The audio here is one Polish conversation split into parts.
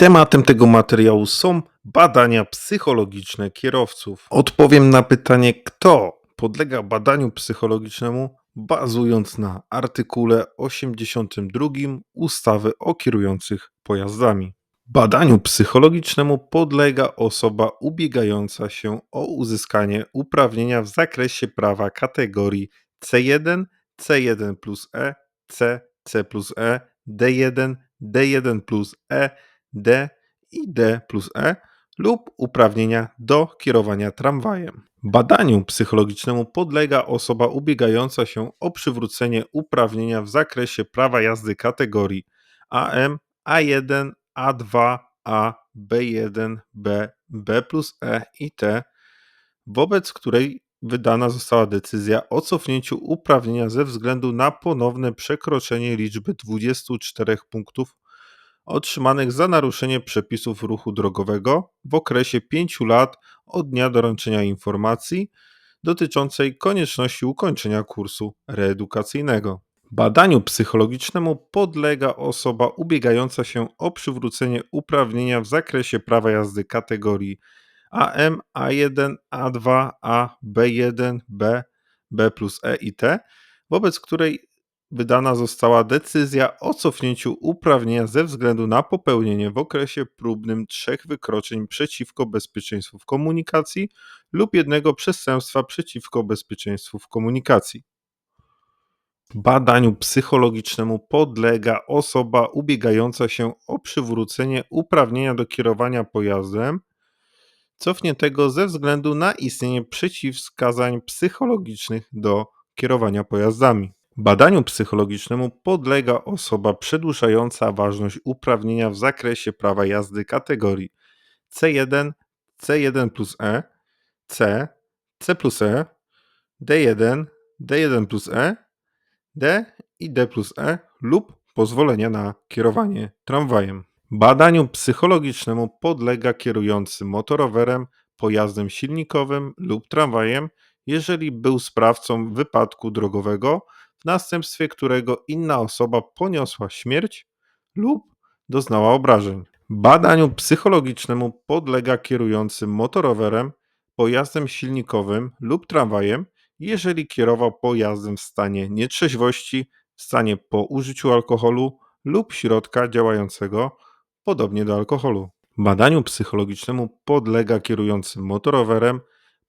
Tematem tego materiału są badania psychologiczne kierowców. Odpowiem na pytanie, kto podlega badaniu psychologicznemu, bazując na artykule 82 ustawy o kierujących pojazdami. Badaniu psychologicznemu podlega osoba ubiegająca się o uzyskanie uprawnienia w zakresie prawa kategorii C1, C1 plus E, C, C plus E, D1, D1 plus E, D i D plus E lub uprawnienia do kierowania tramwajem. Badaniu psychologicznemu podlega osoba ubiegająca się o przywrócenie uprawnienia w zakresie prawa jazdy kategorii AM, A1, A2, A, B1, B, B plus E i T, wobec której wydana została decyzja o cofnięciu uprawnienia ze względu na ponowne przekroczenie liczby 24 punktów otrzymanych za naruszenie przepisów ruchu drogowego w okresie 5 lat od dnia doręczenia informacji dotyczącej konieczności ukończenia kursu reedukacyjnego. Badaniu psychologicznemu podlega osoba ubiegająca się o przywrócenie uprawnienia w zakresie prawa jazdy kategorii AM, A1, A2, A, B1, B, B plus E i T, wobec której wydana została decyzja o cofnięciu uprawnienia ze względu na popełnienie w okresie próbnym trzech wykroczeń przeciwko bezpieczeństwu w komunikacji lub jednego przestępstwa przeciwko bezpieczeństwu w komunikacji. Badaniu psychologicznemu podlega osoba ubiegająca się o przywrócenie uprawnienia do kierowania pojazdem cofniętego ze względu na istnienie przeciwwskazań psychologicznych do kierowania pojazdami. Badaniu psychologicznemu podlega osoba przedłużająca ważność uprawnienia w zakresie prawa jazdy kategorii C1, C1 plus E, C, C plus E, D1, D1 plus E, D i D plus E lub pozwolenia na kierowanie tramwajem. Badaniu psychologicznemu podlega kierujący motorowerem, pojazdem silnikowym lub tramwajem, jeżeli był sprawcą wypadku drogowego, w następstwie którego inna osoba poniosła śmierć lub doznała obrażeń. Badaniu psychologicznemu podlega kierujący motorowerem, pojazdem silnikowym lub tramwajem, jeżeli kierował pojazdem w stanie nietrzeźwości, w stanie po użyciu alkoholu lub środka działającego podobnie do alkoholu. Badaniu psychologicznemu podlega kierujący motorowerem,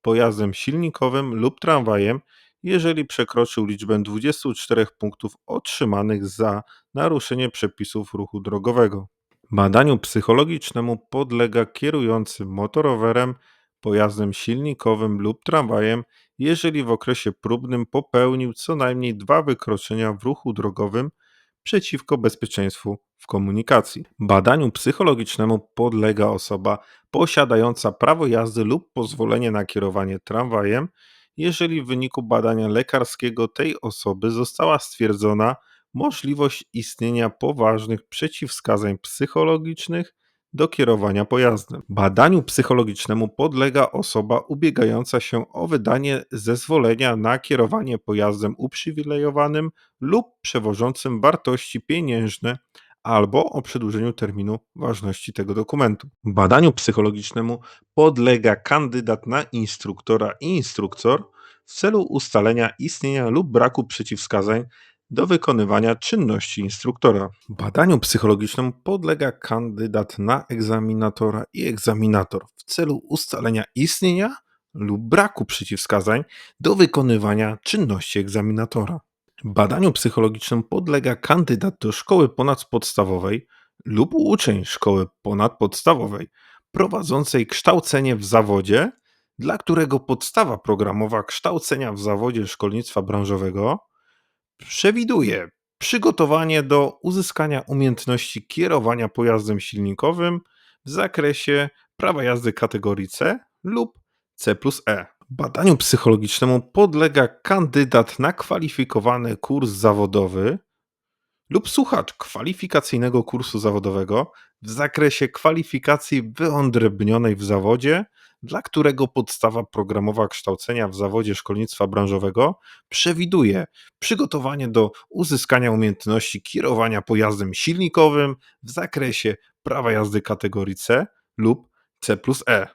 pojazdem silnikowym lub tramwajem, jeżeli przekroczył liczbę 24 punktów otrzymanych za naruszenie przepisów ruchu drogowego. Badaniu psychologicznemu podlega kierujący motorowerem, pojazdem silnikowym lub tramwajem, jeżeli w okresie próbnym popełnił co najmniej dwa wykroczenia w ruchu drogowym przeciwko bezpieczeństwu w komunikacji. Badaniu psychologicznemu podlega osoba posiadająca prawo jazdy lub pozwolenie na kierowanie tramwajem, jeżeli w wyniku badania lekarskiego tej osoby została stwierdzona możliwość istnienia poważnych przeciwwskazań psychologicznych do kierowania pojazdem. Badaniu psychologicznemu podlega osoba ubiegająca się o wydanie zezwolenia na kierowanie pojazdem uprzywilejowanym lub przewożącym wartości pieniężne albo o przedłużeniu terminu ważności tego dokumentu. Badaniu psychologicznemu podlega kandydat na instruktora i instruktor w celu ustalenia istnienia lub braku przeciwwskazań do wykonywania czynności instruktora. Badaniu psychologicznemu podlega kandydat na egzaminatora i egzaminator w celu ustalenia istnienia lub braku przeciwwskazań do wykonywania czynności egzaminatora. Badaniu psychologicznemu podlega kandydat do szkoły ponadpodstawowej lub uczeń szkoły ponadpodstawowej prowadzącej kształcenie w zawodzie, dla którego podstawa programowa kształcenia w zawodzie szkolnictwa branżowego przewiduje przygotowanie do uzyskania umiejętności kierowania pojazdem silnikowym w zakresie prawa jazdy kategorii C lub C plus E. Badaniu psychologicznemu podlega kandydat na kwalifikowany kurs zawodowy lub słuchacz kwalifikacyjnego kursu zawodowego w zakresie kwalifikacji wyodrębnionej w zawodzie, dla którego podstawa programowa kształcenia w zawodzie szkolnictwa branżowego przewiduje przygotowanie do uzyskania umiejętności kierowania pojazdem silnikowym w zakresie prawa jazdy kategorii C lub C plus E.